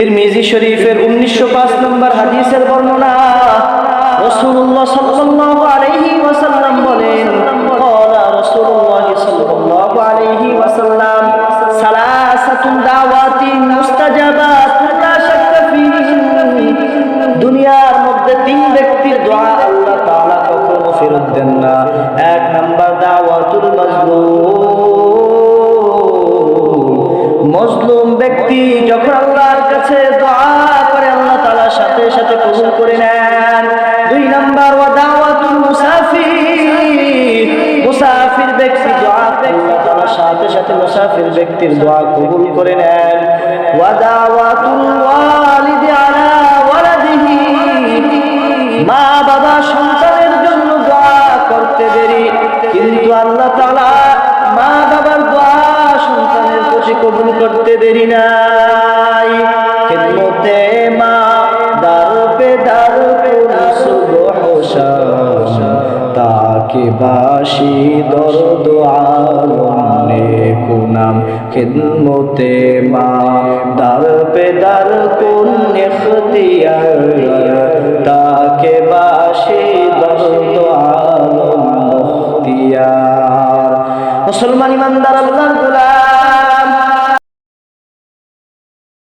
তিরমিজি শরীফের উনিশশো পাঁচ নম্বর হাদিসের বর্ণনা রসুল্লাহ সাল্লাহ আলহি ওয়াসাল্লাম বলেন দুনিয়ার মধ্যে তিন ব্যক্তির দোয়া এক নাম্বার দাওয়াতুল মজলুম মজলুম ব্যক্তি যখন আল্লাহ কাছে দোয়া করে আল্লাহ তাআলা সাথে সাথে কবুল করে নেন। দুই নাম্বার, ওয়া দাওয়াতুল মুসাফির। মুসাফির ব্যক্তি সাথে সাথে মুসাফির ব্যক্তির দোয়া কবুল করে নেন। ওয়ালিদি আলা ওয়ালাদিহি। মা বাবা সন্তানের জন্য দোয়া করতে দেরি, কিন্তু আল্লাহ তাআলা মা বাবার দোয়া সন্তানের প্রতি কবুল করতে দেরি নাই তাকে বাসি দর্দ আলমে কুনাম খেদমতে মা। দার পে দার কোন তাকে বাসি দর্দ আলম মুখতিয়ার। মুসলমান ইমানদার, আল্লাহর